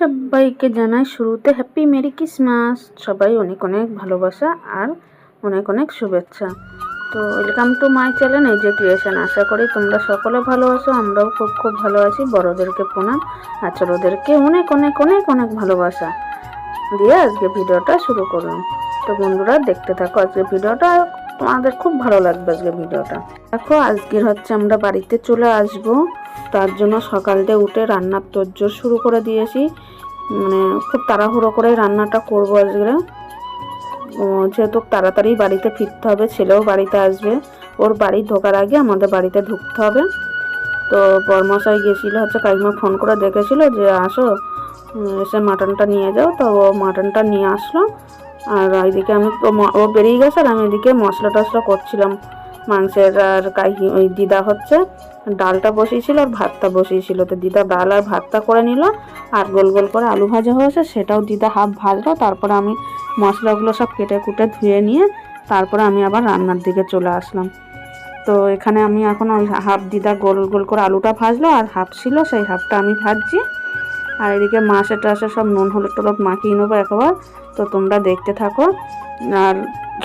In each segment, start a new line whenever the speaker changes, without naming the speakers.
সবাইকে জানাই শুরুতে হ্যাপি মেরি ক্রিসমাস সবাই অনেক অনেক ভালোবাসা আর অনেক অনেক শুভেচ্ছা। তো ওয়েলকাম টু মাই চ্যানেল এই যে ক্রিয়েশন আশা করি তোমরা সকলে ভালো আছো, আমরাও খুব খুব ভালো আছি। বড়োদেরকে প্রণাম আর ছোটোদেরকে অনেক অনেক অনেক অনেক ভালোবাসা। দিয়ে আজকে ভিডিওটা শুরু করলাম। তো বন্ধুরা, দেখতে থাকো, আজকে ভিডিওটা তোমাদের খুব ভালো লাগবে আজকে ভিডিওটা। দেখো, আজকের হচ্ছে আমরা বাড়িতে চলে আসব। তার জন্য সকালতে উঠে রান্নার তোজ্জোর শুরু করে দিয়েছি। মানে খুব তাড়াহুড়ো করে রান্নাটা করব আজকে। যেহেতু তাড়াতাড়ি বাড়িতে ফিরতে হবে, ছেলেও বাড়িতে আসবে। ওর বাড়ি ঢোকার আগে আমাদের বাড়িতে ঢুকতে হবে। তো বরমশাই গেছিল, হচ্ছে কাকিমা ফোন করে দেখেছিল যে, আসো এসে মাটনটা নিয়ে যাও। তো ও মাটনটা নিয়ে আসলো। আর এইদিকে আমি ও বেরিয়ে গেছে আর আমি এদিকে মশলা টশলা করছিলাম। মাংসের আর কাকি ওই দিদা হচ্ছে, ডালটা বসিয়েছিল আর ভাতটা বসিয়েছিল। তো দিদা ডাল আর ভাতটা করে নিল, আর গোল গোল করে আলু ভাজা হয়েছে, সেটাও দিদা হাফ ভাজলো। তারপরে আমি মশলাগুলো সব কেটে কুটে ধুয়ে নিয়ে, তারপরে আমি আবার রান্নার দিকে চলে আসলাম। তো এখানে আমি এখন ওই হাফ দিদা গোল গোল করে আলুটা ভাজলো, আর হাফ ছিল, সেই হাফটা আমি ভাজছি। আর এদিকে মাছে টাসে সব নুন, হলুদ টলুদ মাখিয়ে নেব একবার। তো তোমরা দেখতে থাকো। আর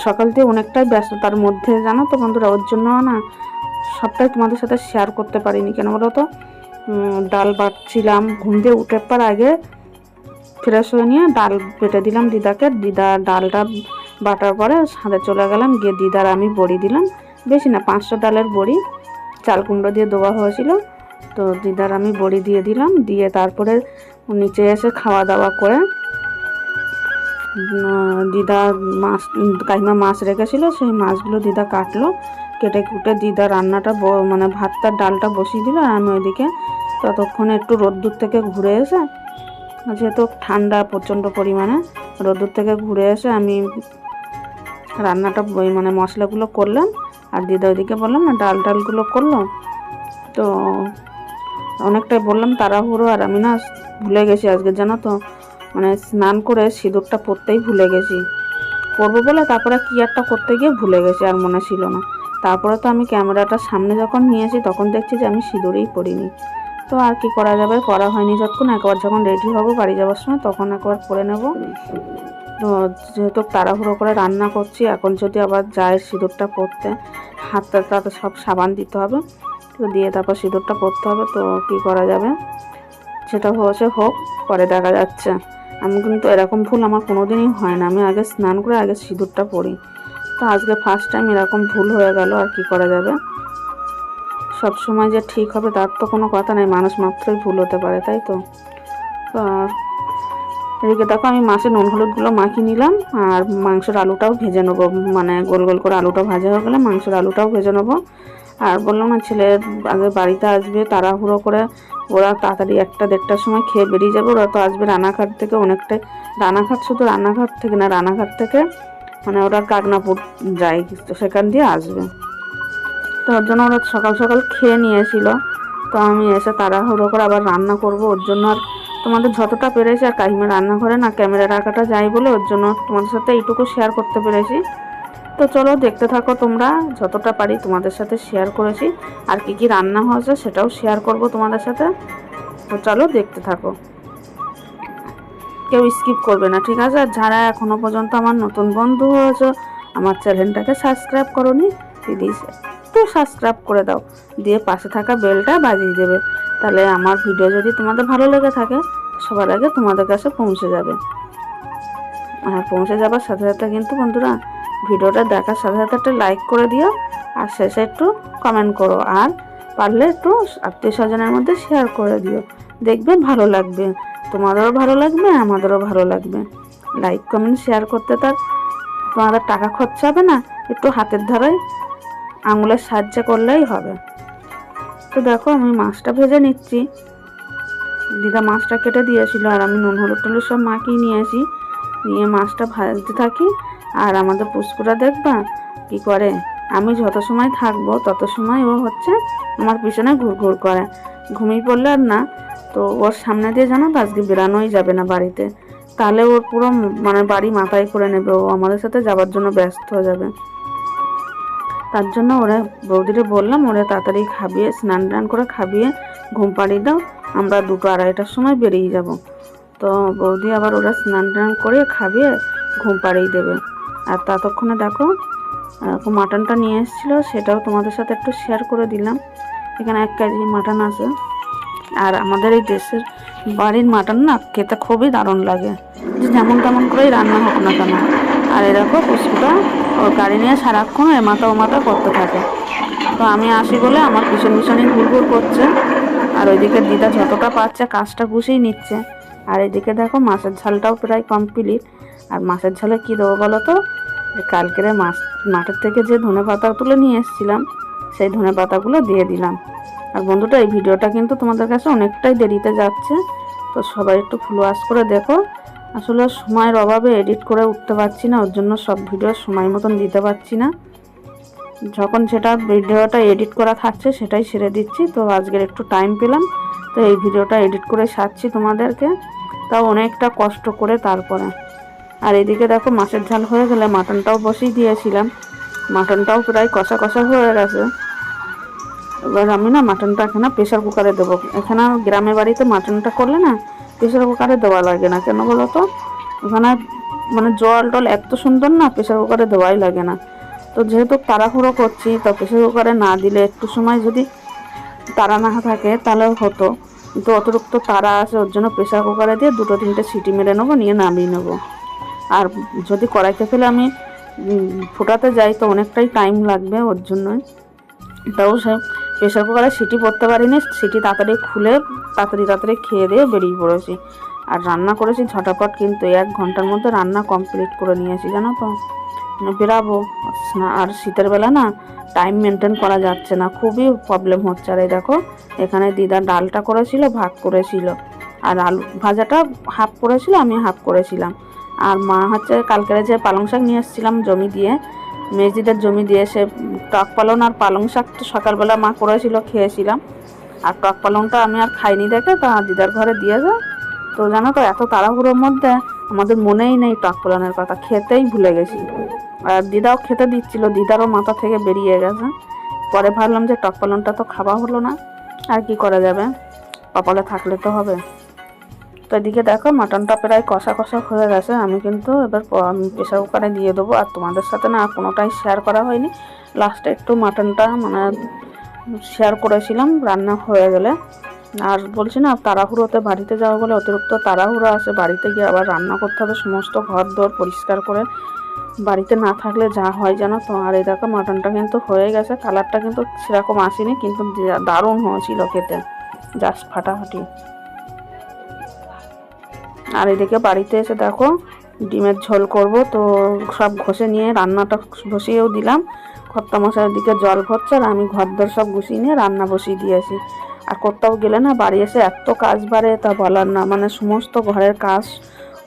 সকাল থেকে অনেকটাই ব্যস্ততার মধ্যে, জানো তো বন্ধুরা? ওর জন্য না সবটাই তোমাদের সাথে শেয়ার করতে পারিনি। কেন বলো তো? ডাল বাটছিলাম, ঘুম দিয়ে উঠে পর আগে ফ্রেশ হয়ে নিয়ে ডাল বেটে দিলাম দিদাকে। দিদা ডালটা বাটার পরে সাথে চলে গেলাম, গিয়ে দিদার আমি বড়ি দিলাম। বেশি না, পাঁচশো ডালের বড়ি, চাল কুমড়ো দিয়ে দেওয়া হয়েছিল। তো দিদার আমি বড়ি দিয়ে দিলাম, দিয়ে তারপরে নিচে এসে খাওয়া দাওয়া করে দিদা মাছ, কাকিমা মাছ রেখেছিল, সেই মাছগুলো দিদা কাটলো, কেটে কুটে দিদা রান্নাটা মানে ভাতটা, ডালটা বসিয়ে দিল, আর আমি ওইদিকে ততক্ষণে একটু রোদ্দুর থেকে ঘুরে এসে, যেহেতু ঠান্ডা প্রচণ্ড পরিমাণে, রোদ্দুর থেকে ঘুরে এসে আমি রান্নাটা মানে মশলাগুলো করলাম, আর দিদা ওইদিকে বললাম না ডাল ডালগুলো করল? তো অনেকটাই বললাম, তাড়াহুড়ো, আর আমি না ভুলে গেছি আজকে, জানো তো? মানে স্নান করে সিঁদুরটা পরতেই ভুলে গেছি। পরবো বলে তারপরে কি একটা করতে গিয়ে ভুলে গেছি, আর মনে ছিল না। তারপরে তো আমি ক্যামেরাটা সামনে যখন নিয়েছি তখন দেখছি যে আমি সিঁদুরেই পরিনি। তো আর কি করা যাবে করা হয়নি যতক্ষণ। একবার যখন রেডি হব বাড়ি যাওয়ার সময়, তখন একবার পরে নেব। তো যেহেতু তাড়াহুড়ো করে রান্না করছি, এখন যদি আবার যায় সিঁদুরটা পরতে, হাতটা তাতে সব সাবান দিতে হবে। তো দিয়ে তারপর সিঁদুরটা পরতে হবে, তো কি করা যাবে? সেটা হয়েছে হোক, পরে দেখা যাচ্ছে। আমি কিন্তু এরকম ভুল আমার কোনোদিনই হয় না। আমি আগে স্নান করে আগে সিঁদুরটা পরি। তো আজকে ফার্স্ট টাইম এরকম ভুল হয়ে গেল, আর কি করা যাবে? সব সময় যে ঠিক হবে, তার তো কোনো কথা নেই। মানুষ মাত্রই ভুল হতে পারে, তাই তো? এদিকে দেখো, আমি মাছের নুন হলুদগুলো মাখিয়ে নিলাম, আর মাংসের আলুটাও ভেজে নেব। মানে গোল গোল করে আলুটা ভাজা হয়ে গেলে মাংসের আলুটাও ভেজে নেব। আর বললাম, না, ছেলে আগে বাড়িতে আসবে, তাড়াহুড়ো করে। ওরা তাড়াতাড়ি একটা দেড়টার সময় খেয়ে বেরিয়ে যাবে। ওরা তো আসবে রানাঘাট থেকে অনেকটাই। রানাঘাট শুধু রানাঘাট থেকে না, রানাঘাট থেকে মানে ওরা কাকনাপুর যায়, তো সেখান দিয়ে আসবে। তো ওর জন্য ওরা সকাল সকাল খেয়ে নিয়েছিল। তো আমি এসে তাড়াহুড়ো করে আবার রান্না করব। ওর জন্য আর তোমাদের যতটা পেরেছি, আর কাকিমা রান্নাঘরে না ক্যামেরা রাখাটা যাই বলে ওর জন্য তোমাদের সাথে এইটুকু শেয়ার করতে পেরেছি। তো চলো, দেখতে থাকো তোমরা। যতটা পারি তোমাদের সাথে শেয়ার করেছি। আর কি কি রান্না হয়েছে সেটাও শেয়ার করব তোমাদের সাথে। তো চলো, দেখতে থাকো। কেউ স্কিপ করবে না, ঠিক আছে? আর যারা এখনও পর্যন্ত আমার নতুন বন্ধু হয়েছে, আমার চ্যানেলটাকে সাবস্ক্রাইব করোনি প্লিজ একটু সাবস্ক্রাইব করে দাও। দিয়ে পাশে থাকা বেলটা বাজিয়ে দেবে। তাহলে আমার ভিডিও যদি তোমাদের ভালো লেগে থাকে, সবার আগে তোমাদের কাছে পৌঁছে যাবে। আর পৌঁছে যাবার সাথে সাথে কিন্তু বন্ধুরা ভিডিওটা দেখার সাথে সাথে একটা লাইক করে দিও, আর শেষে একটু কমেন্ট করো, আর পারলে একটু আত্মীয় স্বজনের মধ্যে শেয়ার করে দিও। দেখবে ভালো লাগবে, তোমাদেরও ভালো লাগবে, আমাদেরও ভালো লাগবে। লাইক কমেন্ট শেয়ার করতে তার তোমাদের টাকা খরচা হবে না, একটু হাতের ধারায় আঙুলের সাহায্য করলেই হবে। তো দেখো আমি মাছটা ভেজে নিচ্ছি। দিদা মাছটা কেটে দিয়েছিল, আর আমি নুন, হলুদ, টলুদ সব মাখিয়ে নিয়েছি নিয়ে মাছটা ভাজতে থাকি। আর আমাদের পুষ্কুরা দেখবা কি করে? আমি যত সময় থাকব, তত সময় ও হচ্ছে আমার পিছনে ঘুর ঘুর করে। ঘুমিয়ে পড়লে আর না, তো ওর সামনে দিয়ে জানো আজকে বেরানোই যাবে না বাড়িতে। তাহলে ওর পুরো মানে বাড়ি মাথায় করে নেবে, ও আমাদের সাথে যাবার জন্য ব্যস্ত হয়ে যাবে। তার জন্য ওরা বৌদিরে বললাম, ওরা তাড়াতাড়ি খাবিয়ে, স্নান টান করে খাবিয়ে, ঘুম পাড়িয়ে দাও, আমরা দুটো আড়াইটার সময় বেরিয়ে যাব। তো বৌদি আবার ওরা স্নান টান করে খাবিয়ে, ঘুম পাড়িয়ে দেবে। আর ততক্ষণে দেখো মাটনটা নিয়ে এসেছিল, সেটাও তোমাদের সাথে একটু শেয়ার করে দিলাম। এখানে এক কেজি মাটন আছে। আর আমাদের এই দেশের বাড়ির মাটন না, খেতে খুবই দারুণ লাগে। যেমন তেমন করেই রান্না হোক না কেন। আর এরকম পুষ্কুটা ওর গাড়ি নিয়ে সারাক্ষণ এ মাথা ও মাথা করতে থাকে। তো আমি আসি বলে আমার পিছন পিছনই ঘুরঘুর করছে। আর ওইদিকে দিদা যতটা পাচ্ছে কাজটা গুছিয়ে নিচ্ছে। আর এদিকে দেখো মাছের ঝালটাও প্রায় কমপ্লিট আর মাছের ঝালে কী দেবো বলো তো? কালকেরে মাছ, মাঠের থেকে যে ধনে পাতা তুলে নিয়ে এসেছিলাম, সেই ধনে পাতাগুলো দিয়ে দিলাম। আর বন্ধুটা এই ভিডিওটা কিন্তু তোমাদের কাছে অনেকটাই দেরিতে যাচ্ছে। তো সবাই একটু ফলোয়ার্স করে দেখো। আসলে সময়ের অভাবে এডিট করে উঠতে পারছি না, ওর জন্য সব ভিডিও সময় মতন দিতে পারছি না। যখন সেটা ভিডিওটা এডিট করা থাকছে, সেটাই ছেড়ে দিচ্ছি। তো আজকের একটু টাইম পেলাম। তো এই ভিডিওটা এডিট করে সারছি তোমাদেরকে, তাও অনেকটা কষ্ট করে তারপরে। আর এদিকে দেখো মাছের ঝাল হয়ে গেলে মাটনটাও বসিয়ে দিয়েছিলাম। মাটনটাও প্রায় কষা কষা হয়ে গেছে। এবার আমি না মাটনটা এখানে প্রেশার কুকারে দেবো। এখানে গ্রামের বাড়িতে মাটনটা করলে না প্রেশার কুকারে দেওয়া লাগে না। কেন বলো তো? ওখানে মানে জল টল এত সুন্দর না প্রেশার কুকারে দেওয়াই লাগে না। তো যেহেতু তাড়াহুড়ো করছি, তো প্রেশার কুকারে না দিলে একটু সময় যদি তারা না থাকে, তাহলে হতো। কিন্তু অতিরিক্ত তারা আছে, ওর জন্য প্রেশার কুকারে দিয়ে দুটো তিনটে সিটি মেরে নেব, নিয়ে নামিয়ে নেব। আর যদি কড়াইতে ফেলে আমি ফোটাতে যাই, তো অনেকটাই টাইম লাগবে ওর জন্যই। তাও সে প্রেশার কুকারে সিটি পড়তে পারিনি, সিটি তাড়াতাড়ি খুলে, তাড়াতাড়ি তাড়াতাড়ি খেয়ে দিয়ে বেরিয়ে পড়েছি। আর রান্না করেছি ঝটাপট, কিন্তু এক ঘণ্টার মধ্যে রান্না কমপ্লিট করে নিয়েছি, জানো তো? মানে বেরাবো আর শীতের বেলা না টাইম মেনটেন করা যাচ্ছে না, খুবই প্রবলেম হচ্ছে। আর এই দেখো, এখানে দিদা ডালটা করেছিল ভাগ করেছিল। আর আলু ভাজাটা হাফ করেছিল, আমি হাফ করেছিলাম। আর মা হচ্ছে কালকের যে পালং শাক নিয়ে এসেছিলাম জমি দিয়ে, মেজদিদের জমি দিয়ে, সে টক পালং আর পালং শাক সকালবেলা মা করেছিল, খেয়েছিলাম। আর টক পালংটা আমি আর খাইনি দেখে, তা দিদার ঘরে দিয়ে যায় তো জানো তো, এত তাড়াহুড়োর মধ্যে আমাদের মনেই নেই টক পালনের কথা, খেতেই ভুলে গেছি। আর দিদাও খেতে দিচ্ছিল, দিদারও মাথা থেকে বেরিয়ে গেছে। পরে ভাবলাম যে টক পালনটা তো খাওয়া হলো না, আর কি করা যাবে? কপালে থাকলে তো হবে। তো এদিকে দেখো, মাটনটা প্রায় কষা কষা হয়ে গেছে। আমি কিন্তু এবার প্রেশার কুকারে দিয়ে দেবো, আর তোমাদের সাথে না কোনোটাই শেয়ার করা হয়নি। লাস্টে একটু মাটনটা মানে শেয়ার করেছিলাম, রান্না হয়ে গেলে। আর বলছি না তাড়াহুড়োতে বাড়িতে যাওয়া বলে অতিরিক্ত তাড়াহুড়ো আসে বাড়িতে গিয়ে আবার রান্না করতে হবে, সমস্ত ঘর দর পরিষ্কার করে। বাড়িতে না থাকলে যা হয় জানো তো? আর এই দেখো মাটনটা কিন্তু হয়ে গেছে কালারটা কিন্তু সেরকম আসেনি, কিন্তু দারুণ হয়েছিল খেতে জাস্ট ফাটাফাটি। আর এদিকে বাড়িতে এসে দেখো, ডিমের ঝোল করব, তো সব ঘষে নিয়ে রান্নাটা বসিয়েও দিলাম। কর্তা মশার দিকে জল ভরছে আর আমি ঘর দর সব গুছিয়ে নিয়ে রান্না বসিয়ে দিয়েছি। আর কোথাও গেলে না বাড়ি এসে এত কাজ বাড়ে তা বলার না। মানে সমস্ত ঘরের কাজ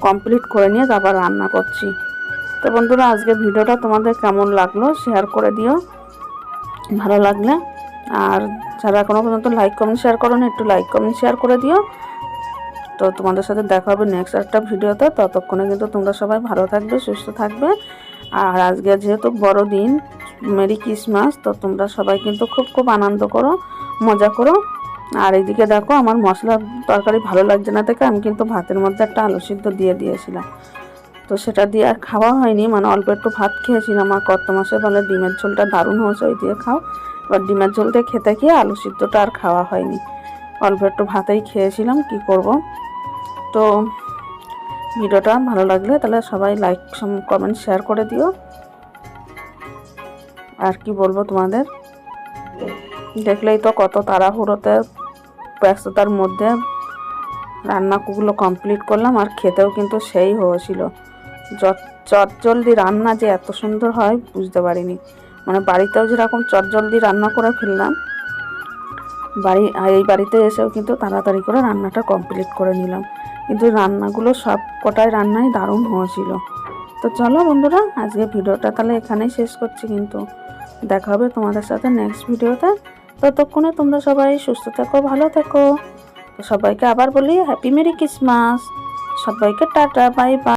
কমপ্লিট করে নিয়ে তারপর রান্না করছি। তো বন্ধুরা, আজকে ভিডিওটা তোমাদের কেমন লাগল শেয়ার করে দিও। ভালো লাগলে। আর যারা এখনও পর্যন্ত লাইক কমেন্ট শেয়ার করো না একটু লাইক কমেন্ট শেয়ার করে দিও। তো তোমাদের সাথে দেখা হবে নেক্সট একটা ভিডিওতে। ততক্ষণে কিন্তু তোমরা সবাই ভালো থাকবে, সুস্থ থাকবে। আর আজকে যেহেতু বড় দিন মেরি ক্রিসমাস তো তোমরা সবাই কিন্তু খুব খুব আনন্দ করো, মজা করো। আর এইদিকে দেখো, আমার মশলা তরকারি ভালো লাগছে না দেখে আমি কিন্তু ভাতের মধ্যে একটা আলু সিদ্ধ দিয়ে দিয়েছিলাম। তো সেটা দিয়ে আর খাওয়া হয়নি মানে অল্প একটু ভাত খেয়েছিলাম। আর কত মাসে বলে ডিমের ঝোলটা দারুণ হয়েছে, ওই দিয়ে খাও। এবার ডিমের ঝোল দিয়ে খেতে খেয়ে আলু সিদ্ধটা আর খাওয়া হয়নি। অল্প একটু ভাতেই খেয়েছিলাম, কি করব? তো ভিডিওটা ভালো লাগলে তাহলে সবাই লাইক কমেন্ট, শেয়ার করে দিও। আর কি বলব তোমাদের? দেখলেই তো কত তাড়াহুড়োতে ব্যস্ততার মধ্যে রান্নাগুলো কমপ্লিট করলাম আর খেতেও কিন্তু সেই হয়েছিল চট জলদি রান্না যে এত সুন্দর হয় বুঝতে পারিনি। মানে বাড়িতেও যেরকম চট জলদি রান্না করে ফেললাম, বাড়ি এই বাড়িতে এসেও কিন্তু তাড়াতাড়ি করে রান্নাটা কমপ্লিট করে নিলাম। কিন্তু রান্নাগুলো সব কটাই রান্নাই দারুণ হয়েছিল তো চলো বন্ধুরা আজকে ভিডিওটা তাহলে এখানেই শেষ করছি কিন্তু। দেখা হবে তোমাদের সাথে নেক্সট ভিডিওতে ততক্ষণে তোমরা সবাই সুস্থ থাকো, ভালো থাকো। সবাইকে আবার বলি হ্যাপি মেরি ক্রিসমাস সবাইকে টাটা বাই বাই